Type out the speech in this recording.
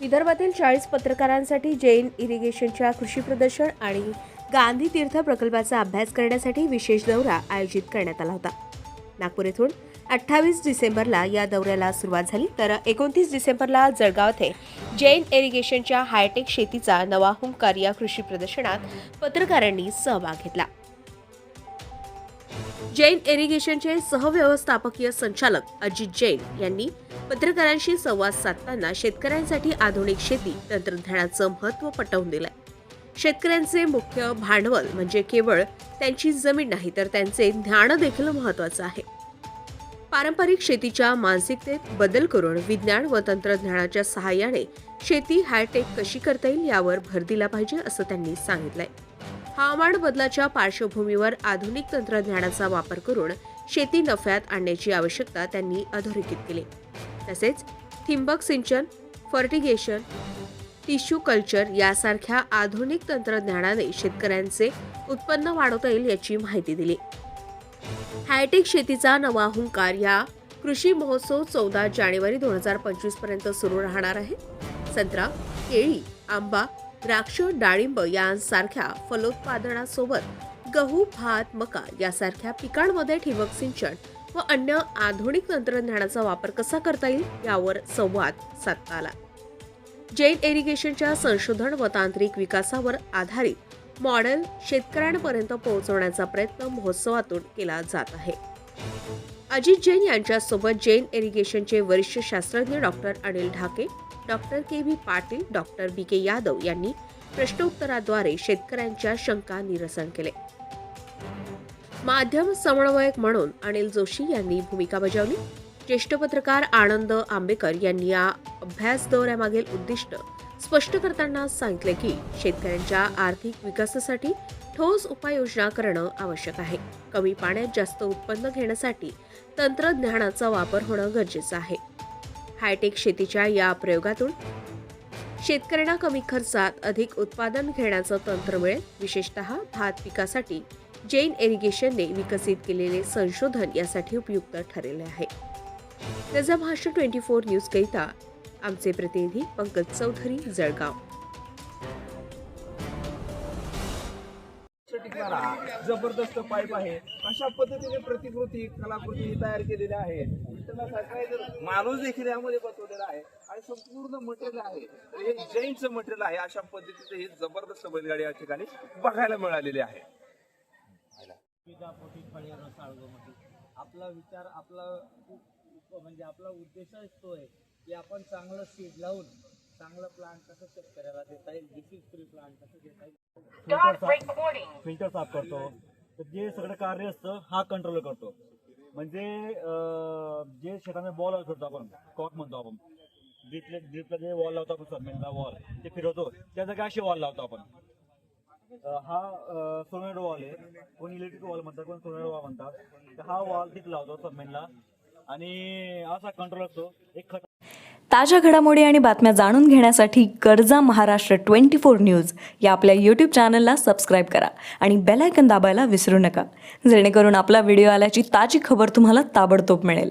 विदर्भातील चाळीस पत्रकारांसाठी जैन इरिगेशनच्या कृषी प्रदर्शन आणि गांधी तीर्थ प्रकल्पाचा अभ्यास करण्यासाठी विशेष दौरा आयोजित करण्यात आला होता. नागपूर येथून अठ्ठावीस डिसेंबरला या दौऱ्याला सुरुवात झाली. तर एकोणतीस डिसेंबरला जळगाव येथे जैन इरिगेशनच्या हायटेक शेतीचा नवा हुंकार या कृषी प्रदर्शनात पत्रकारांनी सहभाग घेतला. जैन इरिगेशनचे सहव्यवस्थापकीय संचालक अजित जैन यांनी पत्रकारांशी संवाद साधताना शेतकऱ्यांसाठी आधुनिक शेती तंत्रज्ञानाचं महत्त्व पटवून दिलंय. शेतकऱ्यांचे मुख्य भांडवल म्हणजे केवळ त्यांची जमीन नाही तर त्यांचे ज्ञान देखील महत्वाचं आहे. पारंपरिक शेतीच्या मानसिकतेत बदल करून विज्ञान व तंत्रज्ञानाच्या सहाय्याने शेती हायटेक कशी करता येईल यावर भर दिला पाहिजे असं त्यांनी सांगितलंय. हवामान बदलाच्या पार्श्वभूमीवर आधुनिक तंत्रज्ञानाचा वापर करून शेती नफ्यात आणण्याची आवश्यकता त्यांनी अधोरेखित केली. तसेच ठिंबक सिंचन फर्टिगेशन टिश्यू कल्चर यासारख्या आधुनिक तंत्रज्ञानाने शेतकऱ्यांचे उत्पन्न वाढवता येईल याची माहिती दिली. हायटेक शेतीचा नवा हुंकार या कृषी महोत्सव चौदा जानेवारी दोन हजार पंचवीसपर्यंत सुरू राहणार आहे. संत्रा केळी आंबा द्राक्ष डाळिंब यांसारख्या फलोत्पादनासोबत गहू भात मका यासारख्या पिकांमध्ये ठिबक सिंचन व अन्य आधुनिक तंत्रज्ञानाचा वापर कसा करता येईल यावर संवाद साधता आला. जैन इरिगेशनच्या संशोधन व तांत्रिक विकासावर आधारित मॉडेल शेतकऱ्यांपर्यंत पोहोचवण्याचा प्रयत्न महोत्सवातून केला जात आहे. अजित जैन यांच्यासोबत जैन इरिगेशनचे वरिष्ठ शास्त्रज्ञ doctor Anil Dhake doctor K V Patil doctor B K Yadav यांनी प्रश्नोत्तराद्वारे शेतकऱ्यांच्या शंका निरसन केले. माध्यम समन्वयक म्हणून अनिल जोशी यांनी भूमिका बजावली. ज्येष्ठ पत्रकार आनंद आंबेकर यांनी या अभ्यास दौऱ्यामागील उद्दिष्ट स्पष्ट करताना सांगितले की शेतकऱ्यांच्या आर्थिक विकासासाठी ठोस उपाययोजना करणं आवश्यक आहे. कमी पाण्यात जास्त उत्पन्न घेण्यासाठी तंत्रज्ञानाचा वापर होणं गरजेचं आहे. हायटेक शेतीच्या या प्रयोगातून शेतकऱ्यांना कमी खर्चात अधिक उत्पादन घेण्याचं तंत्र मिळेल. विशेषतः भात पिकासाठी जैन एरिगेशनने विकसित केलेले संशोधन यासाठी उपयुक्त ठरले आहे. त्याचा भाष्य ट्वेंटी फोर न्यूज करिता आमचे प्रतिनिधी पंकज चौधरी जळगाव. जबरदस्त पाईप आहे. अशा पद्धतीने प्रतिकृती कलाकृती तयार केलेल्या आहेत? माणूस देखील यामध्ये बसवलेला आहे आणि संपूर्ण मटेरियल आहे हे जैनचं मटेरियल आहे अशा पद्धतीचे हे जबरदस्त बैलगाडी या ठिकाणी बघायला मिळालेली आहे. पिका पोटी फळे रस आळगोमती आपला विचार आपला म्हणजे आपला उद्देशच तो आहे की आपण चांगलं सीड लावून चांगलं प्लांट कसं शेतकऱ्याला देता येईल डिसीज फ्री प्लांट कसं देता येईल फिल्टर साफ फिल्टर साफ करतो तर जे सगळं कार्य असतं हा कंट्रोल करतो म्हणजे जे शेतामध्ये बॉल करतो आपण कॉक म्हणतो आपण ड्रिपला ड्रिपला जे वॉल लावतो आपण सबमेनला वॉल ते फिरवतो त्या जागी अशी वॉल लावतो आपण हा सोनेड वॉल आहे. कोण इलेक्ट्रिक वॉल म्हणतात कोण सोनेड वॉल म्हणतात. हा वॉल तिथे लावतो सबमेनला आणि असा कंट्रोल असतो. एक खट ताज्या घडामोडी आणि बातम्या जाणून घेण्यासाठी कर्जा महाराष्ट्र ट्वेंटी फोर न्यूज या आपल्या यूट्यूब चॅनलला सबस्क्राईब करा आणि बेल आयकन दाबायला विसरू नका. जेणेकरून आपला व्हिडिओ आल्याची ताजी खबर तुम्हाला ताबडतोब मिळेल.